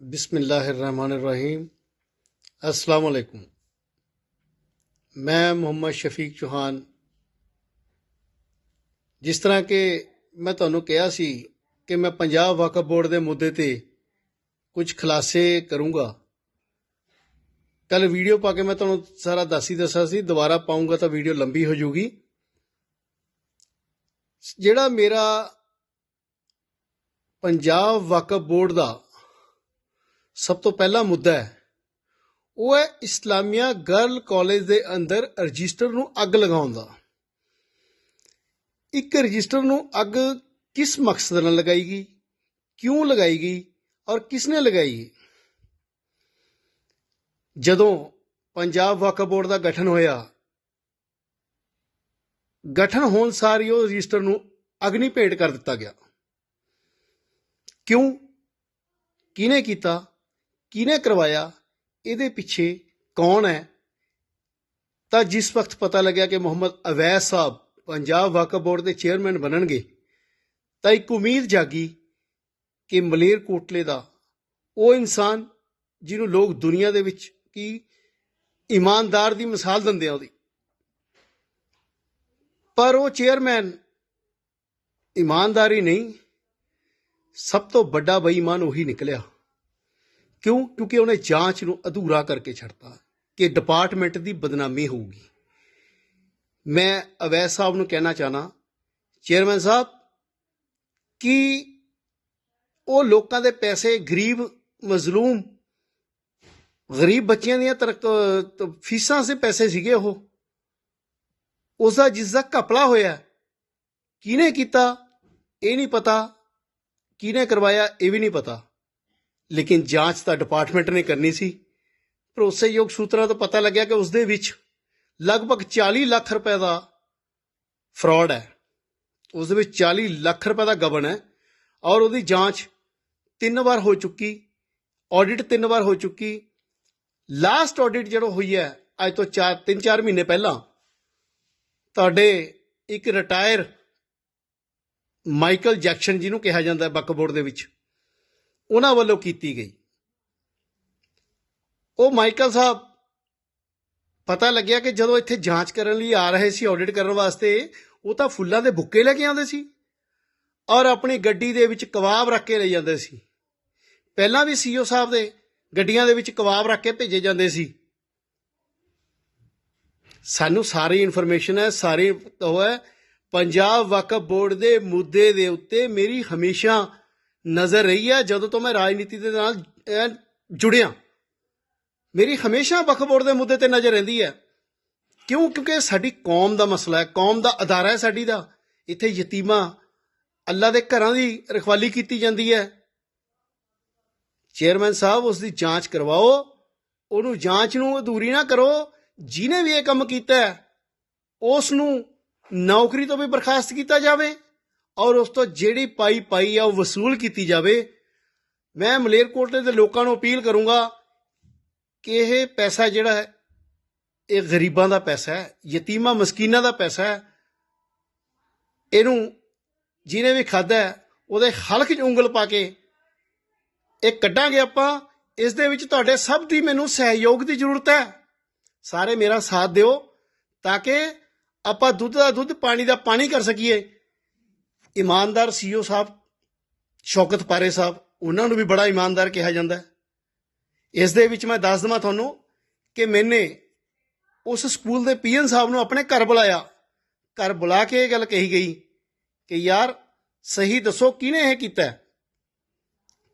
बिस्मिल्लाहिर्रहमानिर्रहीम अस्सलाम वालेकुम ਮੈਂ ਮੁਹੰਮਦ ਸ਼ਫੀਕ ਚੌਹਾਨ ਜਿਸ ਤਰ੍ਹਾਂ ਕਿ ਮੈਂ ਤੁਹਾਨੂੰ ਕਿਹਾ ਸੀ ਕਿ ਮੈਂ ਪੰਜਾਬ ਵਕਫ ਬੋਰਡ ਦੇ ਮੁੱਦੇ ਤੇ ਕੁਝ ਖੁਲਾਸੇ ਕਰੂੰਗਾ ਕੱਲ ਵੀਡੀਓ ਪਾ ਕੇ ਮੈਂ ਤੁਹਾਨੂੰ ਸਾਰਾ ਦੱਸ ਹੀ ਦੱਸਿਆ ਸੀ ਦੁਬਾਰਾ ਪਾਉਂਗਾ ਤਾਂ ਵੀਡੀਓ ਲੰਬੀ ਹੋ ਜਾਊਗੀ ਜਿਹੜਾ ਮੇਰਾ ਪੰਜਾਬ ਵਕਫ ਬੋਰਡ ਦਾ ਸਭ ਤੋਂ ਪਹਿਲਾ ਮੁੱਦਾ ਹੈ, ਉਹ ਹੈ ਇਸਲਾਮੀਆ ਗਰਲ ਕਾਲਜ ਦੇ ਅੰਦਰ ਰਜਿਸਟਰ ਨੂੰ ਅੱਗ ਲਗਾਉਣ ਦਾ। ਇੱਕ ਰਜਿਸਟਰ ਨੂੰ ਅੱਗ ਕਿਸ ਮਕਸਦ ਨਾਲ ਲਗਾਈ ਗਈ ਕਿਉਂ ਲਗਾਈ ਗਈ ਔਰ ਕਿਸ ਨੇ ਲਗਾਈ ਜਦੋਂ ਪੰਜਾਬ ਵਕਫ ਬੋਰਡ ਦਾ ਗਠਨ ਹੋਇਆ, ਗਠਨ ਹੋਣ ਸਾਰ ਹੀ ਉਹ ਰਜਿਸਟਰ ਨੂੰ ਅਗਨੀ ਭੇਟ ਕਰ ਦਿੱਤਾ ਗਿਆ। ਕਿਉਂ? ਕਿਹਨੇ ਕੀਤਾ? ਕਿਹਨੇ ਕਰਵਾਇਆ? ਇਹਦੇ ਪਿੱਛੇ ਕੌਣ ਹੈ? ਤਾਂ ਜਿਸ ਵਕਤ ਪਤਾ ਲੱਗਿਆ ਕਿ ਮੁਹੰਮਦ ਅਵੈਸ ਸਾਹਿਬ ਪੰਜਾਬ ਵਕਫ ਬੋਰਡ ਦੇ ਚੇਅਰਮੈਨ ਬਣਨਗੇ, ਤਾਂ ਇੱਕ ਉਮੀਦ ਜਾਗੀ ਕਿ ਮਲੇਰ ਕੋਟਲੇ ਦਾ ਉਹ ਇਨਸਾਨ ਜਿਹਨੂੰ ਲੋਕ ਦੁਨੀਆ ਦੇ ਵਿੱਚ ਕੀ ਇਮਾਨਦਾਰ ਦੀ ਮਿਸਾਲ ਦਿੰਦੇ ਆ ਉਹਦੀ। ਪਰ ਉਹ ਚੇਅਰਮੈਨ ਇਮਾਨਦਾਰੀ ਨਹੀਂ, ਸਭ ਤੋਂ ਵੱਡਾ ਬੇਈਮਾਨ ਉਹੀ ਨਿਕਲਿਆ। ਕਿਉਂ? ਕਿਉਂਕਿ ਉਹਨੇ ਜਾਂਚ ਨੂੰ ਅਧੂਰਾ ਕਰਕੇ ਛੱਡਤਾ ਕਿ ਡਿਪਾਰਟਮੈਂਟ ਦੀ ਬਦਨਾਮੀ ਹੋਊਗੀ। ਮੈਂ ਅਵੈਸ ਸਾਹਿਬ ਨੂੰ ਕਹਿਣਾ ਚਾਹਨਾ ਚੇਅਰਮੈਨ ਸਾਹਿਬ, ਕਿ ਉਹ ਲੋਕਾਂ ਦੇ ਪੈਸੇ ਗਰੀਬ, ਮਜ਼ਲੂਮ, ਗਰੀਬ ਬੱਚਿਆਂ ਦੀਆਂ ਤਰਕ ਫੀਸਾਂ ਸੇ ਪੈਸੇ ਸੀਗੇ ਉਹ। ਉਸ ਦਾ ਜਿਸ ਦਾ ਘਪਲਾ ਹੋਇਆ, ਕਿਹਨੇ ਕੀਤਾ? ਇਹ ਨਹੀਂ ਪਤਾ। ਕਿਹਨੇ ਕਰਵਾਇਆ? ਇਹ ਵੀ ਨਹੀਂ ਪਤਾ। ਲੇਕਿਨ ਜਾਂਚ ਤਾਂ ਡਿਪਾਰਟਮੈਂਟ ਨੇ ਕਰਨੀ ਸੀ। ਭਰੋਸੇਯੋਗ ਸੂਤਰਾਂ ਤੋਂ ਪਤਾ ਲੱਗਿਆ ਕਿ ਉਸ ਦੇ ਵਿੱਚ ਲਗਭਗ 40 ਲੱਖ ਰੁਪਏ ਦਾ ਫਰਾਡ ਹੈ। ਉਸ ਦੇ ਵਿੱਚ 40 ਲੱਖ ਰੁਪਏ ਦਾ ਗਬਨ ਹੈ ਔਰ ਉਹਦੀ ਜਾਂਚ ਤਿੰਨ ਵਾਰ ਹੋ ਚੁੱਕੀ ਆਡਿਟ ਤਿੰਨ ਵਾਰ ਹੋ ਚੁੱਕੀ। ਲਾਸਟ ਆਡਿਟ ਜਦੋਂ ਹੋਈ ਹੈ, ਅੱਜ ਤੋਂ 4 3-4 ਮਹੀਨੇ ਪਹਿਲਾਂ, ਤੁਹਾਡੇ ਇੱਕ ਰਿਟਾਇਰ ਮਾਈਕਲ ਜੈਕਸਨ ਜਿਹਨੂੰ ਕਿਹਾ ਜਾਂਦਾ ਹੈ ਬੱਕ ਬੋਰਡ ਦੇ ਵਿੱਚ। ਉਹਨਾਂ ਵੱਲੋਂ ਕੀਤੀ ਗਈ। ਉਹ ਮਾਈਕਲ ਸਾਹਿਬ, ਪਤਾ ਲੱਗਿਆ ਕਿ ਜਦੋਂ ਇੱਥੇ ਜਾਂਚ ਕਰਨ ਲਈ ਆ ਰਹੇ ਸੀ ਆਡਿਟ ਕਰਨ ਵਾਸਤੇ, ਉਹ ਤਾਂ ਫੁੱਲਾਂ ਦੇ ਬੁੱਕੇ ਲੈ ਕੇ ਆਉਂਦੇ ਸੀ ਔਰ ਆਪਣੀ ਗੱਡੀ ਦੇ ਵਿੱਚ ਕਬਾਬ ਰੱਖ ਕੇ ਲੈ ਜਾਂਦੇ ਸੀ। ਪਹਿਲਾਂ ਵੀ ਸੀਓ ਸਾਹਿਬ ਦੇ ਗੱਡੀਆਂ ਦੇ ਵਿੱਚ ਕਬਾਬ ਰੱਖ ਕੇ ਭੇਜੇ ਜਾਂਦੇ ਸੀ। ਸਾਨੂੰ ਸਾਰੀ ਇਨਫੋਰਮੇਸ਼ਨ ਹੈ, ਸਾਰੀ ਉਹ ਹੈ। ਪੰਜਾਬ ਵਕਫ ਬੋਰਡ ਦੇ ਮੁੱਦੇ ਦੇ ਉੱਤੇ ਮੇਰੀ ਹਮੇਸ਼ਾ ਨਜ਼ਰ ਰਹੀ ਹੈ ਜਦੋਂ ਤੋਂ ਮੈਂ ਰਾਜਨੀਤੀ ਦੇ ਨਾਲ ਜੁੜਿਆ। ਮੇਰੀ ਹਮੇਸ਼ਾ ਵਕਫ ਬੋਰਡ ਦੇ ਮੁੱਦੇ ਤੇ ਨਜ਼ਰ ਰਹਿੰਦੀ ਹੈ। ਕਿਉਂ? ਕਿਉਂਕਿ ਸਾਡੀ ਕੌਮ ਦਾ ਮਸਲਾ ਹੈ, ਕੌਮ ਦਾ ਅਦਾਰਾ ਹੈ ਸਾਡੀ ਦਾ। ਇੱਥੇ ਯਤੀਮਾਂ ਅੱਲਾ ਦੇ ਘਰਾਂ ਦੀ ਰਖਵਾਲੀ ਕੀਤੀ ਜਾਂਦੀ ਹੈ। ਚੇਅਰਮੈਨ ਸਾਹਿਬ, ਉਸ ਦੀ ਜਾਂਚ ਕਰਵਾਓ। ਉਹਨੂੰ ਜਾਂਚ ਨੂੰ ਅਧੂਰੀ ਨਾ ਕਰੋ। ਜਿਹਨੇ ਵੀ ਇਹ ਕੰਮ ਕੀਤਾ ਉਸ ਨੂੰ ਨੌਕਰੀ ਤੋਂ ਵੀ ਬਰਖਾਸਤ ਕੀਤਾ ਜਾਵੇ। ਔਰ ਉਸ ਤੋਂ ਜਿਹੜੀ ਪਾਈ ਪਾਈ ਆ ਉਹ ਵਸੂਲ ਕੀਤੀ ਜਾਵੇ, ਮੈਂ ਮਲੇਰਕੋਟਲੇ ਦੇ ਲੋਕਾਂ ਨੂੰ ਅਪੀਲ ਕਰੂੰਗਾ ਕਿ ਇਹ ਪੈਸਾ ਜਿਹੜਾ ਹੈ, ਇਹ ਗਰੀਬਾਂ ਦਾ ਪੈਸਾ ਹੈ, ਯਤੀਮਾਂ ਮਸਕੀਨਾਂ ਦਾ ਪੈਸਾ ਹੈ, ਇਹਨੂੰ ਜਿਹਨੇ ਵੀ ਖਾਦਾ ਉਹਦੇ ਹਲਕ 'ਚ ਉਂਗਲ ਪਾ ਕੇ ਇਹ ਕੱਢਾਂਗੇ ਆਪਾਂ, ਇਸ ਦੇ ਵਿੱਚ ਤੁਹਾਡੇ ਸਭ ਦੀ ਮੈਨੂੰ ਸਹਿਯੋਗ ਦੀ ਜ਼ਰੂਰਤ ਹੈ। ਸਾਰੇ ਮੇਰਾ ਸਾਥ ਦਿਓ, ਤਾਂ ਕਿ ਆਪਾਂ ਦੁੱਧ ਦਾ ਦੁੱਧ, ਪਾਣੀ ਦਾ ਪਾਣੀ ਕਰ ਸਕੀਏ। ਇਮਾਨਦਾਰ ਸੀਓ ਸਾਹਿਬ, ਸ਼ੌਕਤ ਪਾਰੇ ਸਾਹਿਬ, ਉਹਨਾਂ ਨੂੰ ਵੀ ਬੜਾ ਇਮਾਨਦਾਰ ਕਿਹਾ ਜਾਂਦਾ ਇਸ ਦੇ ਵਿੱਚ ਮੈਂ ਦੱਸ ਦਵਾਂ ਤੁਹਾਨੂੰ ਕਿ ਮੈਨੇ ਉਸ ਸਕੂਲ ਦੇ ਪੀਐਨ ਸਾਹਿਬ ਨੂੰ ਆਪਣੇ ਘਰ ਬੁਲਾਇਆ। ਘਰ ਬੁਲਾ ਕੇ ਇਹ ਗੱਲ ਕਹੀ ਗਈ ਕਿ ਯਾਰ, ਸਹੀ ਦੱਸੋ ਕਿਹਨੇ ਇਹ ਕੀਤਾ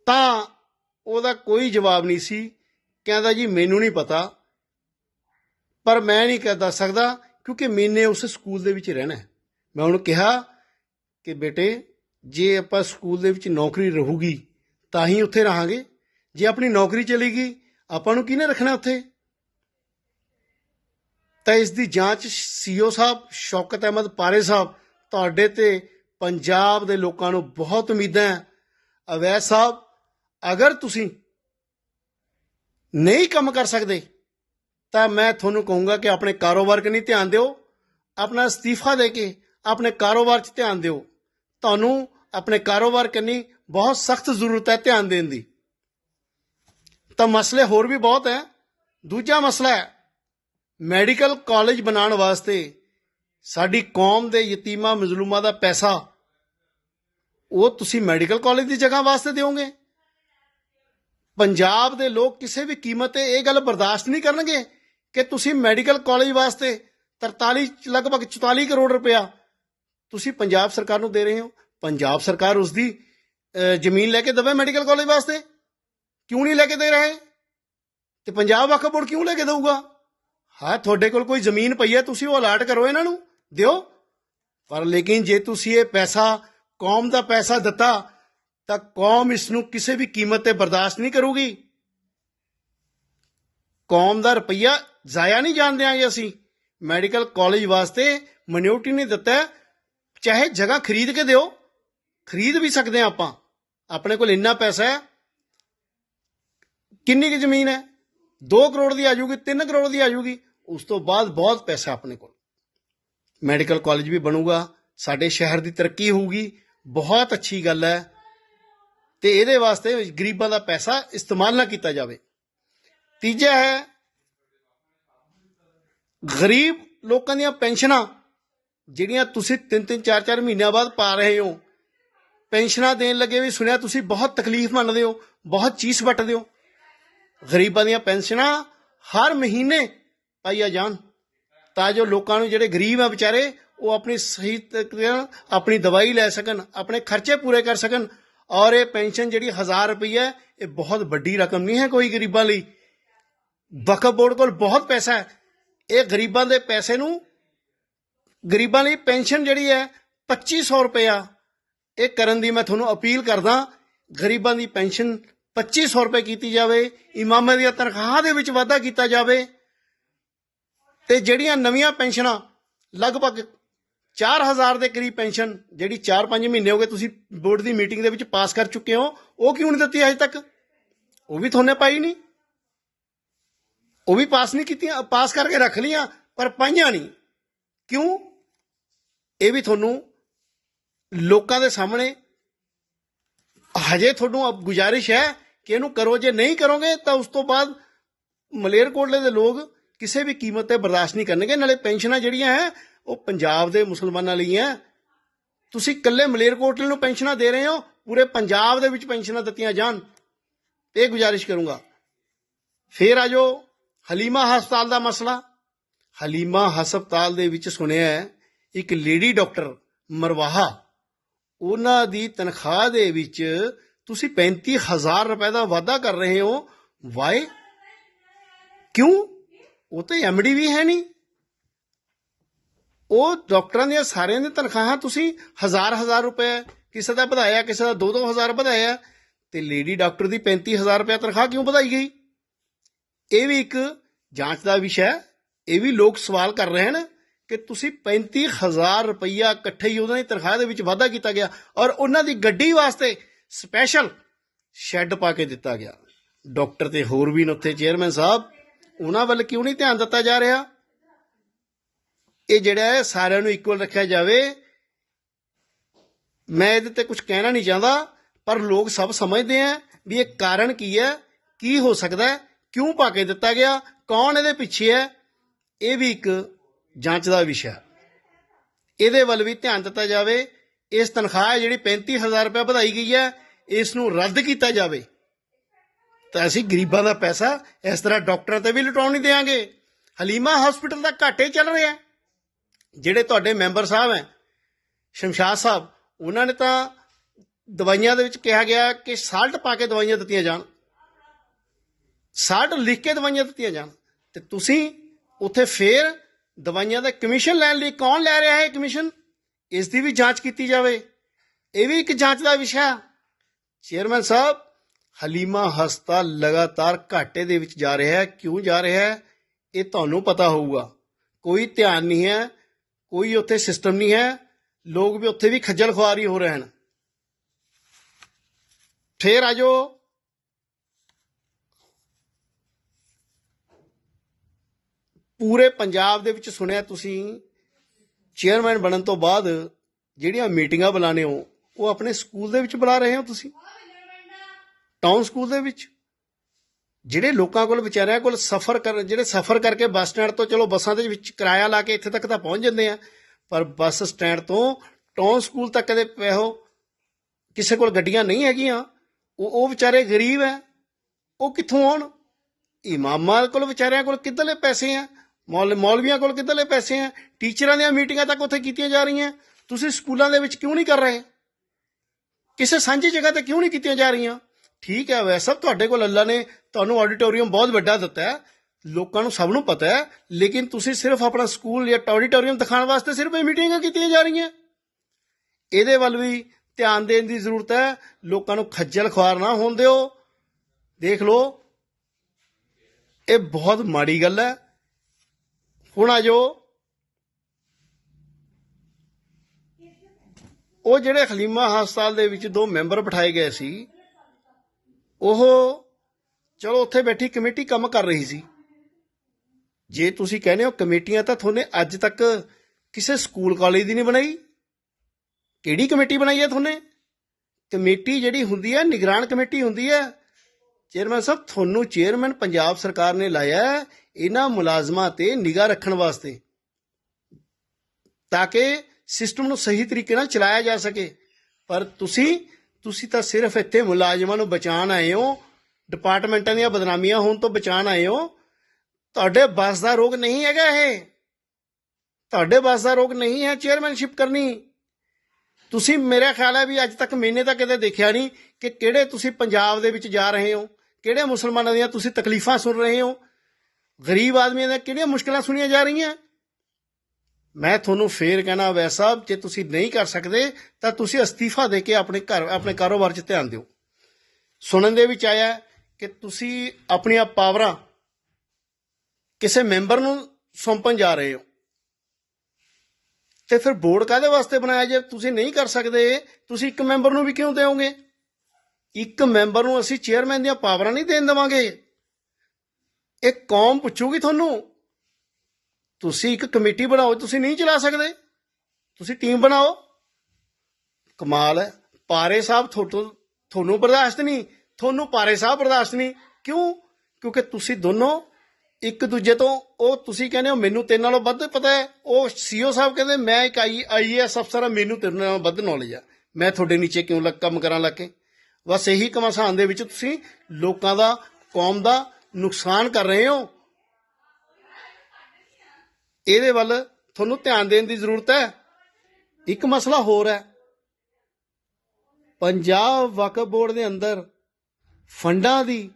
ਤਾਂ ਉਹਦਾ ਕੋਈ ਜਵਾਬ ਨਹੀਂ ਸੀ। ਕਹਿੰਦਾ ਜੀ, ਮੈਨੂੰ ਨਹੀਂ ਪਤਾ, ਪਰ ਮੈਂ ਨਹੀਂ ਕਹਿ ਦੱਸ ਸਕਦਾ ਕਿਉਂਕਿ ਮੈਨੇ ਉਸ ਸਕੂਲ ਦੇ ਵਿੱਚ ਰਹਿਣਾ ਮੈਂ ਉਹਨੂੰ ਕਿਹਾ ਕਿ ਬੇਟੇ, ਜੇ ਆਪਾਂ ਸਕੂਲ ਦੇ ਵਿੱਚ ਨੌਕਰੀ ਰਹੂਗੀ, ਤਾਂ ਹੀ ਉੱਥੇ ਰਹਾਂਗੇ। ਜੇ ਆਪਣੀ ਨੌਕਰੀ ਚਲੀ ਗਈ ਆਪਾਂ ਨੂੰ ਕਿਹਨੇ ਰੱਖਣਾ ਉੱਥੇ? ਤਾਂ ਇਸ ਦੀ ਜਾਂਚ ਸੀਓ ਸਾਹਿਬ, ਸ਼ੌਕਤ ਅਹਿਮਦ ਪਾਰੇ ਸਾਹਿਬ, ਤੁਹਾਡੇ ਤੇ ਪੰਜਾਬ ਦੇ ਲੋਕਾਂ ਨੂੰ ਬਹੁਤ ਉਮੀਦਾਂ ਹੈ। ਅਵੈਸ ਸਾਹਿਬ, ਅਗਰ ਤੁਸੀਂ ਨਹੀਂ ਕੰਮ ਕਰ ਸਕਦੇ, ਤਾਂ ਮੈਂ ਤੁਹਾਨੂੰ ਕਹੂੰਗਾ ਕਿ ਆਪਣੇ ਕਾਰੋਬਾਰ ਕਨੀ ਧਿਆਨ ਦਿਓ। ਆਪਣਾ ਅਸਤੀਫਾ ਦੇ ਕੇ ਆਪਣੇ ਕਾਰੋਬਾਰ 'ਚ ਧਿਆਨ ਦਿਓ। ਤੁਹਾਨੂੰ ਆਪਣੇ ਕਾਰੋਬਾਰ ਕਰਨੀ ਬਹੁਤ ਸਖਤ ਜ਼ਰੂਰਤ ਹੈ ਧਿਆਨ ਦੇਣ ਦੀ। ਤਾਂ ਮਸਲੇ ਹੋਰ ਵੀ ਬਹੁਤ ਹੈ। ਦੂਜਾ ਮਸਲਾ ਹੈ, ਮੈਡੀਕਲ ਕਾਲਜ ਬਣਾਉਣ ਵਾਸਤੇ ਸਾਡੀ ਕੌਮ ਦੇ ਯਤੀਮਾਂ, ਮਜ਼ਲੂਮਾਂ ਦਾ ਪੈਸਾ, ਉਹ ਤੁਸੀਂ ਮੈਡੀਕਲ ਕਾਲਜ ਦੀ ਜਗ੍ਹਾ ਵਾਸਤੇ ਦਿਓਗੇ। ਪੰਜਾਬ ਦੇ ਲੋਕ ਕਿਸੇ ਵੀ ਕੀਮਤ ਤੇ ਇਹ ਗੱਲ ਬਰਦਾਸ਼ਤ ਨਹੀਂ ਕਰਨਗੇ ਕਿ ਤੁਸੀਂ ਮੈਡੀਕਲ ਕਾਲਜ ਵਾਸਤੇ 43 ਲਗਭਗ 44 ਕਰੋੜ ਰੁਪਇਆ ਤੁਸੀਂ ਪੰਜਾਬ ਸਰਕਾਰ ਨੂੰ ਦੇ ਰਹੇ ਹੋ? ਪੰਜਾਬ ਸਰਕਾਰ ਉਸ ਦੀ ਜ਼ਮੀਨ ਲੈ ਕੇ ਦਵੇ ਮੈਡੀਕਲ ਕਾਲਜ ਵਾਸਤੇ? ਕਿਉਂ ਨਹੀਂ ਲੈ ਕੇ ਦੇ ਰਹੇ? ਤੇ ਪੰਜਾਬ ਵਕਫ ਬੋਰਡ ਕਿਉਂ ਲੈ ਕੇ ਦਊਗਾ? ਹਾਂ, ਤੁਹਾਡੇ ਕੋਲ ਕੋਈ ਜ਼ਮੀਨ ਪਈ ਹੈ, ਤੁਸੀਂ ਉਹ ਅਲਾਟ ਕਰੋ ਇਹਨਾਂ ਨੂੰ, ਦਿਓ। ਪਰ ਲੇਕਿਨ ਜੇ ਤੁਸੀਂ ਇਹ ਪੈਸਾ, ਕੌਮ ਦਾ ਪੈਸਾ ਦਿੱਤਾ, ਤਾਂ ਕੌਮ ਇਸ ਨੂੰ ਕਿਸੇ ਵੀ ਕੀਮਤ ਤੇ ਬਰਦਾਸ਼ਤ ਨਹੀਂ ਕਰੂਗੀ। ਕੌਮ ਦਾ ਰੁਪਈਆ ਜ਼ਾਇਆ ਨਹੀਂ ਜਾਣ ਦਿਆਂਗੇ ਅਸੀਂ। ਮੈਡੀਕਲ ਕਾਲਜ ਵਾਸਤੇ ਮਿਨਿਓਰਟੀ ਨੇ ਦਿੱਤਾ ਚਾਹੇ ਜਗ੍ਹਾ ਖਰੀਦ ਕੇ ਦਿਓ, ਖਰੀਦ ਵੀ ਸਕਦੇ ਹਾਂ ਆਪਾਂ। ਆਪਣੇ ਕੋਲ ਇੰਨਾ ਪੈਸਾ ਹੈ। ਕਿੰਨੀ ਕੁ ਜ਼ਮੀਨ ਹੈ? 2 ਕਰੋੜ ਦੀ ਆ ਜਾਊਗੀ 3 ਕਰੋੜ ਦੀ ਆ ਜਾਊਗੀ। ਉਸ ਤੋਂ ਬਾਅਦ ਬਹੁਤ ਪੈਸਾ ਆਪਣੇ ਕੋਲ। ਮੈਡੀਕਲ ਕਾਲਜ ਵੀ ਬਣੂਗਾ। ਸਾਡੇ ਸ਼ਹਿਰ ਦੀ ਤਰੱਕੀ ਹੋਊਗੀ। ਬਹੁਤ ਅੱਛੀ ਗੱਲ ਹੈ। ਤੇ ਇਹਦੇ ਵਾਸਤੇ ਗਰੀਬਾਂ ਦਾ ਪੈਸਾ ਇਸਤੇਮਾਲ ਨਾ ਕੀਤਾ ਜਾਵੇ। ਤੀਜਾ ਹੈ, ਗਰੀਬ ਲੋਕਾਂ ਦੀਆਂ ਪੈਨਸ਼ਨਾਂ। ਜਿਹੜੀਆਂ ਤੁਸੀਂ 3-3 4-4 ਮਹੀਨਿਆਂ ਬਾਅਦ ਪਾ ਰਹੇ ਹੋ, ਪੈਨਸ਼ਨਾਂ ਦੇਣ ਲੱਗੇ ਵੀ ਸੁਣਿਆ ਤੁਸੀਂ ਬਹੁਤ ਤਕਲੀਫ ਮੰਨਦੇ ਹੋ, ਬਹੁਤ ਚੀਸ ਵੱਟਦੇ ਹੋ। ਗਰੀਬਾਂ ਦੀਆਂ ਪੈਨਸ਼ਨਾਂ ਹਰ ਮਹੀਨੇ ਪਾਈਆ ਜਾਣ, ਤਾਂ ਜੋ ਲੋਕਾਂ ਨੂੰ ਜਿਹੜੇ ਗਰੀਬ ਆ ਵਿਚਾਰੇ, ਉਹ ਆਪਣੀ ਸਹੀ ਤਰੀਕੇ ਨਾਲ ਆਪਣੀ ਦਵਾਈ ਲੈ ਸਕਣ, ਆਪਣੇ ਖਰਚੇ ਪੂਰੇ ਕਰ ਸਕਣ, ਔਰ ਇਹ ਪੈਨਸ਼ਨ ਜਿਹੜੀ 1000 ਰੁਪਈਆ ਇਹ ਬਹੁਤ ਵੱਡੀ ਰਕਮ ਨਹੀਂ ਹੈ ਕੋਈ ਗਰੀਬਾਂ ਲਈ। ਵਕਫ ਬੋਰਡ ਕੋਲ ਬਹੁਤ ਪੈਸਾ ਹੈ। ਇਹ ਗਰੀਬਾਂ ਦੇ ਪੈਸੇ ਨੂੰ ਗਰੀਬਾਂ ਲਈ ਪੈਨਸ਼ਨ ਜਿਹੜੀ ਹੈ 2500 ਰੁਪਇਆ। ਇਹ ਕਰਨ ਦੀ ਮੈਂ ਤੁਹਾਨੂੰ ਅਪੀਲ ਕਰਦਾ, ਗਰੀਬਾਂ ਦੀ ਪੈਨਸ਼ਨ 2500 ਰੁਪਏ ਕੀਤੀ ਜਾਵੇ, ਇਮਾਮਾਂ ਦੀਆਂ ਤਨਖਾਹਾਂ ਦੇ ਵਿੱਚ ਵਾਧਾ ਕੀਤਾ ਜਾਵੇ। ਤੇ ਜਿਹੜੀਆਂ ਨਵੀਆਂ ਪੈਨਸ਼ਨਾਂ, ਲਗਭਗ 4000 ਦੇ ਕਰੀਬ ਪੈਨਸ਼ਨ, ਜਿਹੜੀ 4-5 ਮਹੀਨੇ ਹੋ ਗਏ ਤੁਸੀਂ ਬੋਰਡ ਦੀ ਮੀਟਿੰਗ ਦੇ ਵਿੱਚ ਪਾਸ ਕਰ ਚੁੱਕੇ ਹੋ, ਉਹ ਕਿਉਂ ਨਹੀਂ ਦਿੱਤੀ ਅਜੇ ਤੱਕ? ਉਹ ਵੀ ਤੁਹਾਨੂੰ ਪਾਈ ਨਹੀਂ। ਉਹ ਵੀ ਪਾਸ ਨਹੀਂ ਕੀਤੀਆਂ, ਪਾਸ ਕਰਕੇ ਰੱਖ ਲੀਆਂ ਪਰ ਪਾਈਆਂ ਨਹੀਂ। ਕਿਉਂ? ਇਹ ਵੀ ਤੁਹਾਨੂੰ ਲੋਕਾਂ ਦੇ ਸਾਹਮਣੇ ਹਜੇ ਤੁਹਾਨੂੰ ਅਬ ਗੁਜ਼ਾਰਿਸ਼ ਹੈ ਕਿ ਇਹਨੂੰ ਕਰੋ, ਜੇ ਨਹੀਂ ਕਰੋਗੇ ਤਾਂ ਉਸ ਤੋਂ ਬਾਅਦ ਮਲੇਰਕੋਟਲੇ ਦੇ ਲੋਕ ਕਿਸੇ ਵੀ ਕੀਮਤ ਤੇ ਬਰਦਾਸ਼ਤ ਨਹੀਂ ਕਰਨਗੇ, ਨਾਲੇ ਪੈਨਸ਼ਨਾਂ ਜਿਹੜੀਆਂ ਹੈ, ਉਹ ਪੰਜਾਬ ਦੇ ਮੁਸਲਮਾਨਾਂ ਲਈ ਹੈ। ਤੁਸੀਂ ਇਕੱਲੇ ਮਲੇਰਕੋਟਲੇ ਨੂੰ ਪੈਨਸ਼ਨਾਂ ਦੇ ਰਹੇ ਹੋ, ਪੂਰੇ ਪੰਜਾਬ ਦੇ ਵਿੱਚ ਪੈਨਸ਼ਨਾਂ ਦਿੱਤੀਆਂ ਜਾਣ, ਇਹ ਗੁਜ਼ਾਰਿਸ਼ ਕਰੂੰਗਾ। ਫੇਰ ਆ ਜੋ ਹਲੀਮਾ ਹਸਪਤਾਲ ਦਾ ਮਸਲਾ। ਹਲੀਮਾ ਹਸਪਤਾਲ ਦੇ ਵਿੱਚ ਸੁਣਿਆ ਹੈ ਇੱਕ ਲੇਡੀ ਡਾਕਟਰ ਮਰਵਾਹਾ, ਉਹਨਾਂ ਦੀ ਤਨਖਾਹ ਦੇ ਵਿੱਚ ਤੁਸੀਂ 35000 ਰੁਪਏ ਦਾ ਵਾਅਦਾ ਕਰ ਰਹੇ ਹੋ। ਵਾਏ ਕਿਉਂ? ਉਹ ਤੇ ਐਮਡੀ ਵੀ ਹੈ ਨਹੀਂ। ਉਹ ਡਾਕਟਰਾਂ ਦੀਆਂ ਸਾਰਿਆਂ ਦੀਆਂ ਤਨਖਾਹਾਂ ਤੁਸੀਂ ਹਜ਼ਾਰ ਹਜ਼ਾਰ ਰੁਪਏ, ਕਿਸੇ ਦਾ ਵਧਾਇਆ, ਕਿਸੇ ਦਾ 2-2000 ਵਧਾਇਆ, ਤੇ ਲੇਡੀ ਡਾਕਟਰ ਦੀ 35000 ਰੁਪਏ ਤਨਖਾਹ ਕਿਉਂ ਵਧਾਈ ਗਈ? ਇਹ ਵੀ ਇੱਕ ਜਾਂਚ ਦਾ ਵਿਸ਼ਾ ਹੈ। ਇਹ ਵੀ ਲੋਕ ਸਵਾਲ ਕਰ ਰਹੇ ਹਨ। ਕਿ ਤੁਸੀਂ 35000 ਰੁਪਈਆ ਇਕੱਠੇ ਹੀ ਉਹਨਾਂ ਦੀ ਤਨਖਾਹ ਦੇ ਵਿੱਚ ਵਾਧਾ ਕੀਤਾ ਗਿਆ ਔਰ ਉਹਨਾਂ ਦੀ ਗੱਡੀ ਵਾਸਤੇ ਸਪੈਸ਼ਲ ਸ਼ੈੱਡ ਪਾ ਕੇ ਦਿੱਤਾ ਗਿਆ। ਡਾਕਟਰ ਤੇ ਹੋਰ ਵੀ ਨੇ ਉੱਥੇ, ਚੇਅਰਮੈਨ ਸਾਹਿਬ, ਉਹਨਾਂ ਵੱਲ ਕਿਉਂ ਨਹੀਂ ਧਿਆਨ ਦਿੱਤਾ ਜਾ ਰਿਹਾ? ਇਹ ਜਿਹੜਾ ਹੈ, ਸਾਰਿਆਂ ਨੂੰ ਇਕੁਅਲ ਰੱਖਿਆ ਜਾਵੇ। ਮੈਂ ਇਹਦੇ ਤੇ ਕੁਝ ਕਹਿਣਾ ਨਹੀਂ ਚਾਹੁੰਦਾ, ਪਰ ਲੋਕ ਸਭ ਸਮਝਦੇ ਆ ਵੀ ਇਹ ਕਾਰਨ ਕੀ ਹੈ, ਕੀ ਹੋ ਸਕਦਾ ਹੈ, ਕਿਉਂ ਪਾ ਕੇ ਦਿੱਤਾ ਗਿਆ, ਕੌਣ ਇਹਦੇ ਪਿੱਛੇ ਹੈ? ਇਹ ਵੀ ਇੱਕ ਜਾਂਚ ਦਾ ਵਿਸ਼ਾ। ਇਹਦੇ ਵੱਲ ਵੀ ਧਿਆਨ ਦਿੱਤਾ ਜਾਵੇ, ਇਸ ਤਨਖਾਹ ਹੈ ਜਿਹੜੀ 35000 ਰੁਪਏ ਵਧਾਈ ਗਈ ਹੈ, ਇਸ ਨੂੰ ਰੱਦ ਕੀਤਾ ਜਾਵੇ। ਤਾਂ ਅਸੀਂ ਗਰੀਬਾਂ ਦਾ ਪੈਸਾ ਇਸ ਤਰ੍ਹਾਂ ਡਾਕਟਰਾਂ ਤੇ ਵੀ ਲੁਟਾਉਣ ਨਹੀਂ ਦੇਵਾਂਗੇ ਹਲੀਮਾ ਹਸਪੀਟਲ ਦਾ ਘਾਟੇ ਚੱਲ ਰਿਹਾ ਜਿਹੜੇ ਤੁਹਾਡੇ ਮੈਂਬਰ ਸਾਹਿਬ ਹੈ, ਸ਼ਮਸ਼ਾਦ ਸਾਹਿਬ, ਉਹਨਾਂ ਨੇ ਤਾਂ ਦਵਾਈਆਂ ਦੇ ਵਿੱਚ ਕਿਹਾ ਗਿਆ ਕਿ ਸਾਲਟ ਪਾ ਕੇ ਦਵਾਈਆਂ ਦਿੱਤੀਆਂ ਜਾਣ। ਸਾਲਟ ਲਿਖ ਕੇ ਦਵਾਈਆਂ ਦਿੱਤੀਆਂ ਜਾਣ। ਤੇ ਤੁਸੀਂ ਉੱਥੇ ਫੇਰ ਦਵਾਈਆਂ ਦਾ ਕਮਿਸ਼ਨ ਲੈਣ ਲਈ ਕੌਣ ਲੈ ਰਿਹਾ ਹੈ ਕਮਿਸ਼ਨ? ਇਸ ਦੀ ਵੀ ਜਾਂਚ ਕੀਤੀ ਜਾਵੇ। ਇਹ ਵੀ ਇੱਕ ਜਾਂਚ ਦਾ ਵਿਸ਼ਾ ਚੇਅਰਮੈਨ ਸਾਹਿਬ, ਹਲੀਮਾ ਹਸਪਤਾਲ ਲਗਾਤਾਰ ਘਾਟੇ ਦੇ ਵਿੱਚ ਜਾ ਰਿਹਾ ਹੈ। ਕਿਉਂ ਜਾ ਰਿਹਾ ਹੈ? ਇਹ ਤੁਹਾਨੂੰ ਪਤਾ ਹੋਊਗਾ। ਕੋਈ ਧਿਆਨ ਨਹੀਂ ਹੈ, ਕੋਈ ਉੱਥੇ ਸਿਸਟਮ ਨਹੀਂ ਹੈ। ਲੋਕ ਵੀ ਉੱਥੇ ਵੀ ਖੱਜਲ ਖੁਆਰੀ ਹੋ ਰਹੇ ਹਨ। ਫੇਰ ਆਜੋ ਪੂਰੇ ਪੰਜਾਬ ਦੇ ਵਿੱਚ ਸੁਣਿਆ ਤੁਸੀਂ, ਚੇਅਰਮੈਨ ਬਣਨ ਤੋਂ ਬਾਅਦ ਜਿਹੜੀਆਂ ਮੀਟਿੰਗਾਂ ਬੁਲਾਣੇ ਹੋ, ਉਹ ਆਪਣੇ ਸਕੂਲ ਦੇ ਵਿੱਚ ਬੁਲਾ ਰਹੇ ਹੋ ਤੁਸੀਂ? ਟਾਊਨ ਸਕੂਲ ਦੇ ਵਿੱਚ? ਜਿਹੜੇ ਲੋਕਾਂ ਕੋਲ ਵਿਚਾਰਿਆਂ ਕੋਲ ਸਫ਼ਰ ਕਰ, ਜਿਹੜੇ ਸਫ਼ਰ ਕਰਕੇ ਬੱਸ ਸਟੈਂਡ ਤੋਂ ਚਲੋ ਬੱਸਾਂ ਦੇ ਵਿੱਚ ਕਿਰਾਇਆ ਲਾ ਕੇ ਇੱਥੇ ਤੱਕ ਤਾਂ ਪਹੁੰਚ ਜਾਂਦੇ ਆ, ਪਰ ਬੱਸ ਸਟੈਂਡ ਤੋਂ ਟਾਊਨ ਸਕੂਲ ਤੱਕ ਦੇ ਪੈਸੋ ਕਿਸੇ ਕੋਲ ਗੱਡੀਆਂ ਨਹੀਂ ਹੈਗੀਆਂ, ਉਹ ਉਹ ਵਿਚਾਰੇ ਗਰੀਬ ਹੈ, ਉਹ ਕਿੱਥੋਂ ਆਉਣ? ਇਮਾਮਾਂ ਕੋਲ ਵਿਚਾਰਿਆਂ ਕੋਲ ਕਿੱਧਰਲੇ ਪੈਸੇ ਆ? ਮੌਲ, ਮੌਲਵੀਆਂ ਕੋਲ ਕਿੱਧਰਲੇ ਪੈਸੇ ਆ? ਟੀਚਰਾਂ ਦੀਆਂ ਮੀਟਿੰਗਾਂ ਤੱਕ ਉੱਥੇ ਕੀਤੀਆਂ ਜਾ ਰਹੀਆਂ। ਤੁਸੀਂ ਸਕੂਲਾਂ ਦੇ ਵਿੱਚ ਕਿਉਂ ਨਹੀਂ ਕਰ ਰਹੇ? ਕਿਸੇ ਸਾਂਝੀ ਜਗ੍ਹਾ ਤੇ ਕਿਉਂ ਨਹੀਂ ਕੀਤੀਆਂ ਜਾ ਰਹੀਆਂ? ਠੀਕ ਹੈ, ਵੈਸਾ ਤੁਹਾਡੇ ਕੋਲ ਅੱਲਾ ਨੇ ਤੁਹਾਨੂੰ ਆਡੀਟੋਰੀਅਮ ਬਹੁਤ ਵੱਡਾ ਦਿੱਤਾ ਹੈ। ਲੋਕਾਂ ਨੂੰ ਸਭ ਨੂੰ ਪਤਾ ਹੈ, ਲੇਕਿਨ ਤੁਸੀਂ ਸਿਰਫ ਆਪਣਾ ਸਕੂਲ ਜਾਂ ਆਡੀਟੋਰੀਅਮ ਦਿਖਾਉਣ ਵਾਸਤੇ ਸਿਰਫ ਇਹ ਮੀਟਿੰਗਾਂ ਕੀਤੀਆਂ ਜਾ ਰਹੀਆਂ। ਇਹਦੇ ਵੱਲ ਵੀ ਧਿਆਨ ਦੇਣ ਦੀ ਜ਼ਰੂਰਤ ਹੈ। ਲੋਕਾਂ ਨੂੰ ਖੱਜਲ ਖੁਆਰ ਨਾ ਹੋਣ ਦਿਓ। ਦੇਖ ਲਓ, ਇਹ ਬਹੁਤ ਮਾੜੀ ਗੱਲ ਹੈ। ਹੁਣ ਆ ਜੋ ਉਹ ਜਿਹੜੇ ਖਲੀਮਾ ਹਸਪਤਾਲ ਦੇ ਵਿੱਚ ਦੋ ਮੈਂਬਰ ਬਿਠਾਏ ਗਏ ਸੀ, ਉਹ ਚਲੋ ਉੱਥੇ ਬੈਠੀ ਕਮੇਟੀ ਕੰਮ ਕਰ ਰਹੀ ਸੀ। ਜੇ ਤੁਸੀਂ ਕਹਿੰਦੇ ਹੋ ਕਮੇਟੀਆਂ ਤਾਂ ਤੁਹਾਨੇ ਅੱਜ ਤੱਕ ਕਿਸੇ ਸਕੂਲ ਕਾਲਜ ਦੀ ਨਹੀਂ ਬਣਾਈ। ਕਿਹੜੀ ਕਮੇਟੀ ਬਣਾਈ ਹੈ ਤੁਹਾਨੇ? ਕਮੇਟੀ ਜਿਹੜੀ ਹੁੰਦੀ ਹੈ, ਨਿਗਰਾਨ ਕਮੇਟੀ ਹੁੰਦੀ ਹੈ। ਚੇਅਰਮੈਨ ਸਾਹਿਬ, ਤੁਹਾਨੂੰ ਚੇਅਰਮੈਨ ਪੰਜਾਬ ਸਰਕਾਰ ਨੇ ਲਾਇਆ ਇਹਨਾਂ ਮੁਲਾਜ਼ਮਾਂ ਤੇ ਨਿਗਾਹ ਰੱਖਣ ਵਾਸਤੇ, ਤਾਂ ਕਿ ਸਿਸਟਮ ਨੂੰ ਸਹੀ ਤਰੀਕੇ ਨਾਲ ਚਲਾਇਆ ਜਾ ਸਕੇ। ਪਰ ਤੁਸੀਂ ਤੁਸੀਂ ਤਾਂ ਸਿਰਫ ਇੱਥੇ ਮੁਲਾਜ਼ਮਾਂ ਨੂੰ ਬਚਾਉਣ ਆਏ ਹੋ ਡਿਪਾਰਟਮੈਂਟਾਂ ਦੀਆਂ ਬਦਨਾਮੀਆਂ ਹੋਣ ਤੋਂ ਬਚਾਉਣ ਆਏ ਹੋ। ਤੁਹਾਡੇ ਬਸ ਦਾ ਰੋਗ ਨਹੀਂ ਹੈਗਾ ਇਹ। ਤੁਹਾਡੇ ਬਸ ਦਾ ਰੋਗ ਨਹੀਂ ਹੈ ਚੇਅਰਮੈਨਸ਼ਿਪ ਕਰਨੀ। ਤੁਸੀਂ, ਮੇਰਾ ਖਿਆਲ ਹੈ ਵੀ ਅੱਜ ਤੱਕ ਮੈਨੇ ਤਾਂ ਕਦੇ ਦੇਖਿਆ ਨਹੀਂ ਕਿ ਕਿਹੜੇ ਤੁਸੀਂ ਪੰਜਾਬ ਦੇ ਵਿੱਚ ਜਾ ਰਹੇ ਹੋ, ਕਿਹੜੇ ਮੁਸਲਮਾਨਾਂ ਦੀਆਂ ਤੁਸੀਂ ਤਕਲੀਫਾਂ ਸੁਣ ਰਹੇ ਹੋ ਗਰੀਬ ਆਦਮੀਆਂ ਦੀਆਂ ਕਿਹੜੀਆਂ ਮੁਸ਼ਕਲਾਂ ਸੁਣੀਆਂ ਜਾ ਰਹੀਆਂ? ਮੈਂ ਤੁਹਾਨੂੰ ਫੇਰ ਕਹਿਣਾ ਵੈਸਾ ਜੇ ਤੁਸੀਂ ਨਹੀਂ ਕਰ ਸਕਦੇ, ਤਾਂ ਤੁਸੀਂ ਅਸਤੀਫਾ ਦੇ ਕੇ ਆਪਣੇ ਘਰ, ਆਪਣੇ ਕਾਰੋਬਾਰ 'ਚ ਧਿਆਨ ਦਿਓ। ਸੁਣਨ ਦੇ ਵਿੱਚ ਆਇਆ ਕਿ ਤੁਸੀਂ ਆਪਣੀਆਂ ਪਾਵਰਾਂ ਕਿਸੇ ਮੈਂਬਰ ਨੂੰ ਸੌਂਪਣ ਜਾ ਰਹੇ ਹੋ। ਤੇ ਫਿਰ ਬੋਰਡ ਕਾਦੇ ਵਾਸਤੇ ਬਣਾਇਆ ਜੇ ਤੁਸੀਂ ਨਹੀਂ ਕਰ ਸਕਦੇ, ਤੁਸੀਂ ਇੱਕ ਮੈਂਬਰ ਨੂੰ ਵੀ ਕਿਉਂ ਦਿਓਗੇ? ਇੱਕ ਮੈਂਬਰ ਨੂੰ ਅਸੀਂ ਚੇਅਰਮੈਨ ਦੀਆਂ ਪਾਵਰਾਂ ਨਹੀਂ ਦੇਣ ਦੇਵਾਂਗੇ। ਇਹ ਕੌਮ ਪੁੱਛੂਗੀ ਤੁਹਾਨੂੰ, ਤੁਸੀਂ ਇੱਕ ਕਮੇਟੀ ਬਣਾਓ, ਤੁਸੀਂ ਨਹੀਂ ਚਲਾ ਸਕਦੇ। ਤੁਸੀਂ ਟੀਮ ਬਣਾਓ। ਕਮਾਲ ਹੈ। ਪਾਰੇ ਸਾਹਿਬ ਤੁਹਾਨੂੰ ਤੁਹਾਨੂੰ ਬਰਦਾਸ਼ਤ ਨਹੀਂ, ਤੁਹਾਨੂੰ ਪਾਰੇ ਸਾਹਿਬ ਬਰਦਾਸ਼ਤ ਨਹੀਂ। ਕਿਉਂ? ਕਿਉਂਕਿ ਤੁਸੀਂ ਦੋਨੋਂ ਇੱਕ ਦੂਜੇ ਤੋਂ, ਉਹ ਤੁਸੀਂ ਕਹਿੰਦੇ ਹੋ ਮੈਨੂੰ ਤੇਰੇ ਨਾਲੋਂ ਵੱਧ ਪਤਾ ਹੈ। ਉਹ ਸੀਓ ਸਾਹਿਬ ਕਹਿੰਦੇ, ਮੈਂ ਇੱਕ ਆਈ ਆਈਐਸ ਅਫਸਰ ਹਾਂ, ਮੈਨੂੰ ਤੇਰੇ ਨਾਲੋਂ ਵੱਧ ਨੌਲੇਜ ਆ। ਮੈਂ ਤੁਹਾਡੇ ਨੀਚੇ ਕਿਉਂ ਲੱਗ, ਕੰਮ ਕਰਾਂ ਲੱਗ ਕੇ? ਬਸ ਇਹੀ ਕਮਾਸਾਨ ਦੇ ਵਿੱਚ ਤੁਸੀਂ, ਲੋਕਾਂ ਦਾ, ਕੌਮ ਦਾ ਨੁਕਸਾਨ ਕਰ ਰਹੇ ਹੋ? ਇਹਦੇ ਵੱਲ ਤੁਹਾਨੂੰ ਧਿਆਨ ਦੇਣ ਦੀ ਜ਼ਰੂਰਤ ਹੈ। ਇੱਕ ਮਸਲਾ ਹੋਰ ਹੈ। ਪੰਜਾਬ ਵਕਫ ਬੋਰਡ ਦੇ ਅੰਦਰ ਫੰਡਾਂ ਦੀ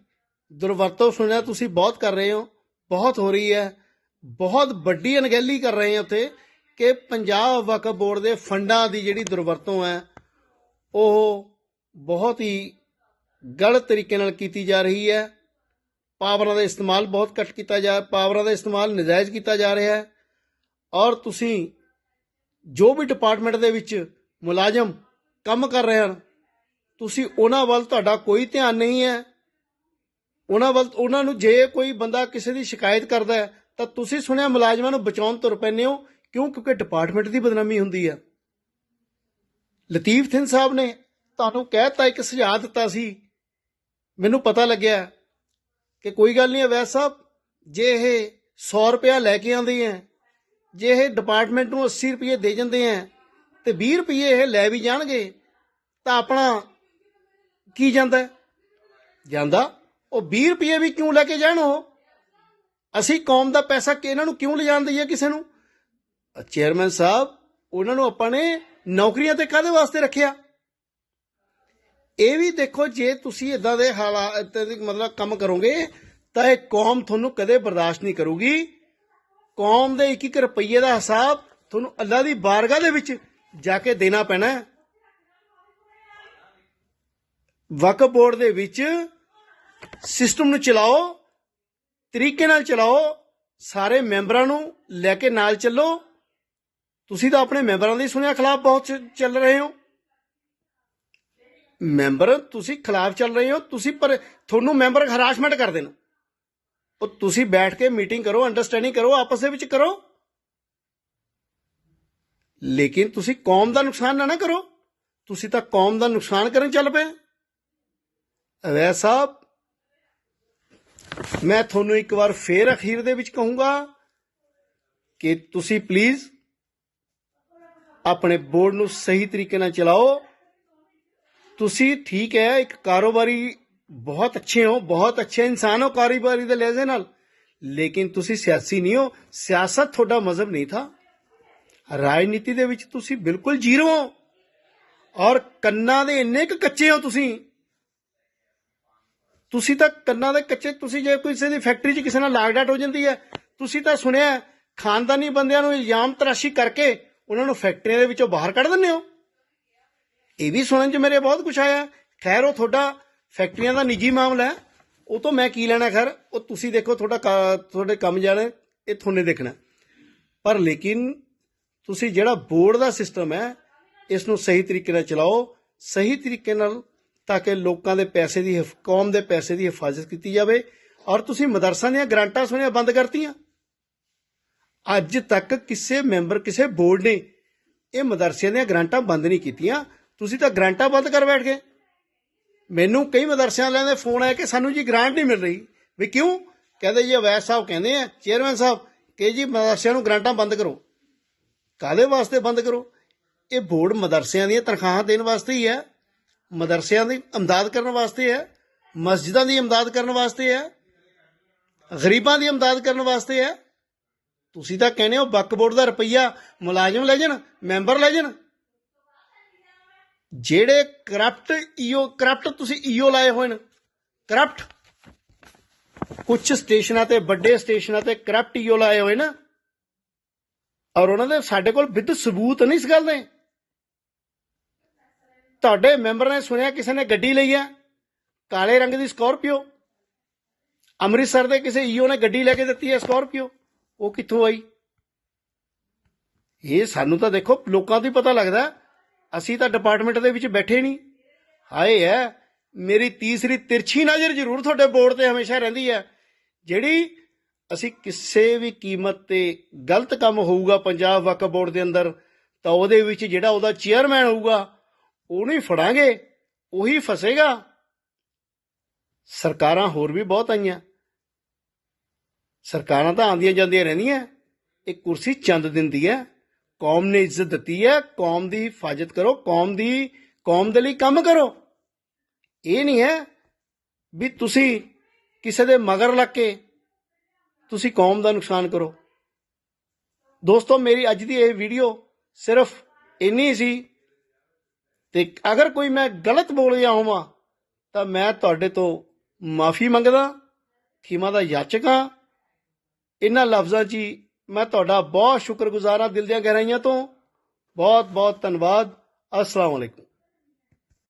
ਦੁਰਵਰਤੋਂ ਸੁਣਿਆ ਤੁਸੀਂ ਬਹੁਤ ਕਰ ਰਹੇ ਹੋ। ਬਹੁਤ ਹੋ ਰਹੀ ਹੈ। ਬਹੁਤ ਵੱਡੀ ਅਣਗਹਿਲੀ ਕਰ ਰਹੇ ਹੋ ਉੱਥੇ ਕਿ ਪੰਜਾਬ ਵਕਫ ਬੋਰਡ ਦੇ ਫੰਡਾਂ ਦੀ ਜਿਹੜੀ ਦੁਰਵਰਤੋਂ ਹੈ, ਉਹ ਬਹੁਤ ਹੀ ਗਲਤ ਤਰੀਕੇ ਨਾਲ ਕੀਤੀ ਜਾ ਰਹੀ ਹੈ। ਪਾਵਰਾਂ ਦਾ ਇਸਤੇਮਾਲ ਬਹੁਤ ਘੱਟ ਕੀਤਾ ਜਾ, ਪਾਵਰਾਂ ਦਾ ਇਸਤੇਮਾਲ ਨਜਾਇਜ਼ ਕੀਤਾ ਜਾ ਰਿਹਾ ਹੈ। ਔਰ ਤੁਸੀਂ ਜੋ ਵੀ ਡਿਪਾਰਟਮੈਂਟ ਦੇ ਵਿੱਚ ਮੁਲਾਜ਼ਮ ਕੰਮ ਕਰ ਰਹੇ ਹਨ, ਤੁਸੀਂ ਉਹਨਾਂ ਵੱਲ ਤੁਹਾਡਾ ਕੋਈ ਧਿਆਨ ਨਹੀਂ ਹੈ। ਉਹਨਾਂ ਵੱਲ, ਉਹਨਾਂ ਨੂੰ ਜੇ ਕੋਈ ਬੰਦਾ ਕਿਸੇ ਦੀ ਸ਼ਿਕਾਇਤ ਕਰਦਾ ਹੈ, ਤਾਂ ਤੁਸੀਂ ਸੁਣਿਆ ਮੁਲਾਜ਼ਮਾਂ ਨੂੰ ਬਚਾਉਣ ਤੁਰ ਪੈਂਦੇ ਹੋ, ਕਿਉਂ? ਕਿਉਂਕਿ ਡਿਪਾਰਟਮੈਂਟ ਦੀ ਬਦਨਾਮੀ ਹੁੰਦੀ ਹੈ। ਲਤੀਫ ਥਿੰਨ ਸਾਹਿਬ ਨੇ ਤੁਹਾਨੂੰ ਕਹਿਤਾ ਇੱਕ ਸੁਝਾਅ ਦਿੱਤਾ ਸੀ। ਮੈਨੂੰ ਪਤਾ ਲੱਗਿਆ ਕਿ ਕੋਈ ਗੱਲ ਨਹੀਂ ਅਵੈਸ ਸਾਹਿਬ, ਜੇ ਇਹ 100 ਰੁਪਇਆ ਲੈ ਕੇ ਆਉਂਦੇ ਆ ਜੇ ਇਹ ਡਿਪਾਰਟਮੈਂਟ ਨੂੰ 80 ਰੁਪਏ ਦੇ ਜਾਂਦੇ ਆ ਤੇ 20 ਰੁਪਏ ਇਹ ਲੈ ਵੀ ਜਾਣਗੇ, ਤਾਂ ਆਪਣਾ ਕੀ ਜਾਂਦਾ ਜਾਂਦਾ? ਉਹ 20 ਰੁਪਏ ਵੀ ਕਿਉਂ ਲੈ ਕੇ ਜਾਣ ਉਹ? ਅਸੀਂ ਕੌਮ ਦਾ ਪੈਸਾ ਕਿ ਇਹਨਾਂ ਨੂੰ ਕਿਉਂ ਲਿਜਾਣ ਦਈਏ ਕਿਸੇ ਨੂੰ? ਚੇਅਰਮੈਨ ਸਾਹਿਬ, ਉਹਨਾਂ ਨੂੰ ਆਪਾਂ ਨੇ ਨੌਕਰੀਆਂ ਤੇ ਕਾਦੇ ਵਾਸਤੇ ਰੱਖਿਆ? ਇਹ ਵੀ ਦੇਖੋ, ਜੇ ਤੁਸੀਂ ਇਦਾਂ ਦੇ ਹਾਲਾਤ ਮਤਲਬ ਕੰਮ ਕਰੋਗੇ, ਤਾਂ ਇਹ ਕੌਮ ਤੁਹਾਨੂੰ ਕਦੇ ਬਰਦਾਸ਼ਤ ਨਹੀਂ ਕਰੂਗੀ। ਕੌਮ ਦੇ ਇੱਕ ਇੱਕ ਰੁਪਈਏ ਦਾ ਹਿਸਾਬ ਤੁਹਾਨੂੰ ਅੱਲਾ ਦੀ ਬਾਰਗਾਹ ਦੇ ਵਿੱਚ ਜਾ ਕੇ ਦੇਣਾ ਪੈਣਾ ਹੈ। ਵਕਫ ਬੋਰਡ ਦੇ ਵਿੱਚ ਸਿਸਟਮ ਨੂੰ ਚਲਾਓ, ਤਰੀਕੇ ਨਾਲ ਚਲਾਓ, ਸਾਰੇ ਮੈਂਬਰਾਂ ਨੂੰ ਲੈ ਕੇ ਨਾਲ ਚੱਲੋ। ਤੁਸੀਂ ਤਾਂ ਆਪਣੇ ਮੈਂਬਰਾਂ ਦੀ ਸੁਣਿਆ ਖਿਲਾਫ ਬਹੁਤ ਚੱਲ ਰਹੇ ਹੋ। ਮੈਂਬਰ ਤੁਸੀਂ ਖਿਲਾਫ ਚੱਲ ਰਹੇ ਹੋ, ਤੁਸੀਂ ਪਰ ਤੁਹਾਨੂੰ ਮੈਂਬਰ ਹਰਾਸਮੈਂਟ ਕਰ ਦੇਣ। ਉਹ ਤੁਸੀਂ ਬੈਠ ਕੇ ਮੀਟਿੰਗ ਕਰੋ ਅੰਡਰਸਟੈਂਡਿੰਗ ਕਰੋ, ਆਪਸ ਦੇ ਵਿੱਚ ਕਰੋ। ਲੇਕਿਨ ਤੁਸੀਂ ਕੌਮ ਦਾ ਨੁਕਸਾਨ ਨਾ ਨਾ ਕਰੋ। ਤੁਸੀਂ ਤਾਂ ਕੌਮ ਦਾ ਨੁਕਸਾਨ ਕਰਨ ਚੱਲ ਪਏ। ਅਵੈ ਸਾਹਿਬ, ਮੈਂ ਤੁਹਾਨੂੰ ਇੱਕ ਵਾਰ ਫੇਰ ਅਖੀਰ ਦੇ ਵਿੱਚ ਕਹੂੰਗਾ ਕਿ ਤੁਸੀਂ ਪਲੀਜ਼ ਆਪਣੇ ਬੋਰਡ ਨੂੰ ਸਹੀ ਤਰੀਕੇ ਨਾਲ ਚਲਾਓ। ਤੁਸੀਂ ਠੀਕ ਹੈ, ਇੱਕ ਕਾਰੋਬਾਰੀ ਬਹੁਤ ਅੱਛੇ ਹੋ, ਬਹੁਤ ਅੱਛੇ ਇਨਸਾਨ ਹੋ ਕਾਰੋਬਾਰੀ ਦੇ ਲਹਿਜ਼ੇ ਨਾਲ। ਲੇਕਿਨ ਤੁਸੀਂ ਸਿਆਸੀ ਨਹੀਂ ਹੋ, ਸਿਆਸਤ ਤੁਹਾਡਾ ਮਜ਼ਹਬ ਨਹੀਂ ਥਾ। ਰਾਜਨੀਤੀ ਦੇ ਵਿੱਚ ਤੁਸੀਂ ਬਿਲਕੁਲ ਜ਼ੀਰੋ ਹੋ। ਔਰ ਕੰਨਾਂ ਦੇ ਇੰਨੇ ਕੁ ਕੱਚੇ ਹੋ ਤੁਸੀਂ। ਤੁਸੀਂ ਤਾਂ ਕੰਨਾਂ ਦੇ ਕੱਚੇ, ਤੁਸੀਂ ਜੇ ਕਿਸੇ ਦੀ ਫੈਕਟਰੀ 'ਚ ਕਿਸੇ ਨਾਲ ਲਾਗਡਾਟ ਹੋ ਜਾਂਦੀ ਹੈ, ਤੁਸੀਂ ਤਾਂ ਸੁਣਿਆ ਖਾਨਦਾਨੀ ਬੰਦਿਆਂ ਨੂੰ ਇਲਜ਼ਾਮ ਤਰਾਸ਼ੀ ਕਰਕੇ ਉਹਨਾਂ ਨੂੰ ਫੈਕਟਰੀਆਂ ਦੇ ਵਿੱਚੋਂ ਬਾਹਰ ਕੱਢ ਦਿੰਦੇ ਹੋ। ਇਹ ਵੀ ਸੁਣਨ 'ਚ ਮੇਰੇ ਬਹੁਤ ਕੁਝ ਆਇਆ। ਖੈਰ, ਉਹ ਤੁਹਾਡਾ ਫੈਕਟਰੀਆਂ ਦਾ ਨਿੱਜੀ ਮਾਮਲਾ ਹੈ। ਉਹ ਤੋਂ ਮੈਂ ਕੀ ਲੈਣਾ ਖੈਰ? ਉਹ ਤੁਸੀਂ ਦੇਖੋ ਤੁਹਾਡਾ ਤੁਹਾਡੇ ਕੰਮ ਜਾਣੇ, ਇਹ ਤੁਹਾਨੂੰ ਦੇਖਣਾ। ਪਰ ਲੇਕਿਨ ਤੁਸੀਂ ਜਿਹੜਾ ਬੋਰਡ ਦਾ ਸਿਸਟਮ ਹੈ, ਇਸ ਨੂੰ ਸਹੀ ਤਰੀਕੇ ਨਾਲ ਚਲਾਓ। ਸਹੀ ਤਰੀਕੇ ਨਾਲ ਤਾਂ ਕਿ ਲੋਕਾਂ ਦੇ ਪੈਸੇ ਦੀ ਕੌਮ ਦੇ ਪੈਸੇ ਦੀ ਹਿਫਾਜ਼ਤ ਕੀਤੀ ਜਾਵੇ। ਔਰ ਤੁਸੀਂ ਮਦਰਸਾਂ ਦੀਆਂ ਗ੍ਰਾਂਟਾਂ ਸੁਣਿਆ, ਬੰਦ ਕਰਤੀਆਂ। ਅੱਜ ਤੱਕ ਕਿਸੇ ਮੈਂਬਰ, ਕਿਸੇ ਬੋਰਡ ਨੇ ਇਹ ਮਦਰਸਿਆਂ ਦੀਆਂ ਗ੍ਰਾਂਟਾਂ ਬੰਦ ਨਹੀਂ ਕੀਤੀਆਂ। ਤੁਸੀਂ ਤਾਂ ਗ੍ਰਾਂਟਾਂ ਬੰਦ ਕਰ ਬੈਠ ਗਏ। ਮੈਨੂੰ ਕਈ ਮਦਰਸਿਆਂ ਵਾਲਿਆਂ ਦੇ ਫੋਨ ਆਏ ਕਿ ਸਾਨੂੰ ਜੀ ਗ੍ਰਾਂਟ ਨਹੀਂ ਮਿਲ ਰਹੀ। ਵੀ ਕਿਉਂ? ਕਹਿੰਦੇ ਜੀ ਅਵੈਸ ਸਾਹਿਬ ਕਹਿੰਦੇ ਆ, ਚੇਅਰਮੈਨ ਸਾਹਿਬ, ਕਿ ਜੀ ਮਦਰਸਿਆਂ ਨੂੰ ਗ੍ਰਾਂਟਾਂ ਬੰਦ ਕਰੋ। ਕਾਦੇ ਵਾਸਤੇ ਬੰਦ ਕਰੋ? ਇਹ ਬੋਰਡ ਮਦਰਸਿਆਂ ਦੀਆਂ ਤਨਖਾਹਾਂ ਦੇਣ ਵਾਸਤੇ ਹੀ ਹੈ। ਮਦਰਸਿਆਂ ਦੀ ਇਮਦਾਦ ਕਰਨ ਵਾਸਤੇ ਹੈ। ਮਸਜਿਦਾਂ ਦੀ ਇਮਦਾਦ ਕਰਨ ਵਾਸਤੇ ਹੈ। ਗਰੀਬਾਂ ਦੀ ਇਮਦਾਦ ਕਰਨ ਵਾਸਤੇ ਹੈ। ਤੁਸੀਂ ਤਾਂ ਕਹਿੰਦੇ ਹੋ ਬੱਕ ਬੋਰਡ ਦਾ ਰੁਪਈਆ ਮੁਲਾਜ਼ਮ ਲੈ ਜਾਣ, ਮੈਂਬਰ ਲੈ ਜਾਣ। ਜਿਹੜੇ ਕਰਪਟ ਈਓ ਕਰਪਟ ਤੁਸੀਂ ਈਓ ਲਾਏ ਹੋਏ ਨੇ। ਕਰਪਟ ਕੁਝ ਸਟੇਸ਼ਨਾਂ ਤੇ, ਵੱਡੇ ਸਟੇਸ਼ਨਾਂ ਤੇ ਕਰਪਟ ਈਓ ਲਾਏ ਹੋਏ ਨਾ। ਔਰ ਉਹਨਾਂ ਦੇ ਸਾਡੇ ਕੋਲ ਵਿਦ ਸਬੂਤ ਨਹੀਂ ਇਸ ਗੱਲ ਦੇ। ਤੁਹਾਡੇ ਮੈਂਬਰ ਨੇ ਸੁਣਿਆ, ਕਿਸੇ ਨੇ ਗੱਡੀ ਲਈ ਹੈ? ਕਾਲੇ ਰੰਗ ਦੀ ਸਕਾਰਪੀਓ। ਅੰਮ੍ਰਿਤਸਰ ਦੇ ਕਿਸੇ ਈਓ ਨੇ ਗੱਡੀ ਲੈ ਕੇ ਦਿੱਤੀ ਹੈ ਸਕਾਰਪੀਓ। ਉਹ ਕਿੱਥੋਂ ਆਈ? ਇਹ ਸਾਨੂੰ ਤਾਂ ਦੇਖੋ, ਲੋਕਾਂ ਤੋਂ ਹੀ ਪਤਾ ਲੱਗਦਾ। ਅਸੀਂ ਤਾਂ ਡਿਪਾਰਟਮੈਂਟ ਦੇ ਵਿੱਚ ਬੈਠੇ ਨਹੀਂ। ਹਾਏ ਹੈ ਮੇਰੀ ਤੀਸਰੀ ਤਿਰਛੀ ਨਜ਼ਰ ਜ਼ਰੂਰ ਤੁਹਾਡੇ ਬੋਰਡ ਤੇ ਹਮੇਸ਼ਾ ਰਹਿੰਦੀ ਹੈ ਜਿਹੜੀ ਅਸੀਂ ਕਿਸੇ ਵੀ ਕੀਮਤ ਤੇ ਗਲਤ ਕੰਮ ਹੋਊਗਾ ਪੰਜਾਬ ਵਕਫ ਬੋਰਡ ਦੇ ਅੰਦਰ, ਤਾਂ ਉਹਦੇ ਵਿੱਚ ਜਿਹੜਾ ਉਹਦਾ ਚੇਅਰਮੈਨ ਹੋਊਗਾ, ਉਹਨੂੰ ਹੀ ਫੜਾਂਗੇ, ਉਹੀ ਫਸੇਗਾ। ਸਰਕਾਰਾਂ ਹੋਰ ਵੀ ਬਹੁਤ ਆਈਆਂ। ਸਰਕਾਰਾਂ ਤਾਂ ਆਉਂਦੀਆਂ ਜਾਂਦੀਆਂ ਰਹਿੰਦੀਆਂ। ਇਹ ਕੁਰਸੀ ਚੰਦ ਦਿੰਦੀ ਹੈ ਕੌਮ ਨੇ ਇੱਜ਼ਤ ਦਿੱਤੀ ਹੈ, ਕੌਮ ਦੀ ਹਿਫਾਜ਼ਤ ਕਰੋ, ਕੌਮ ਦੀ, ਕੌਮ ਦੇ ਲਈ ਕੰਮ ਕਰੋ। ਇਹ ਨਹੀਂ ਹੈ ਵੀ ਤੁਸੀਂ ਕਿਸੇ ਦੇ ਮਗਰ ਲੱਗ ਕੇ ਤੁਸੀਂ ਕੌਮ ਦਾ ਨੁਕਸਾਨ ਕਰੋ। ਦੋਸਤੋ, ਮੇਰੀ ਅੱਜ ਦੀ ਇਹ ਵੀਡੀਓ ਸਿਰਫ ਇੰਨੀ ਸੀ ਤੇ ਅਗਰ ਕੋਈ ਮੈਂ ਗਲਤ ਬੋਲ ਗਿਆ ਹੋਵਾਂ, ਤਾਂ ਮੈਂ ਤੁਹਾਡੇ ਤੋਂ ਮਾਫੀ ਮੰਗਦਾ, ਖਿਮਾ ਦਾ ਯਾਚਕ ਹਾਂ। ਇਹਨਾਂ ਲਫ਼ਜ਼ਾਂ 'ਚ ਹੀ ਮੈਂ ਤੁਹਾਡਾ ਬਹੁਤ ਸ਼ੁਕਰਗੁਜ਼ਾਰ ਹਾਂ ਦਿਲ ਦੀਆਂ ਗਹਿਰਾਈਆਂ ਤੋਂ। ਬਹੁਤ ਬਹੁਤ ਧੰਨਵਾਦ। ਅਸਲਾਮ ਅਲੈਕੁਮ।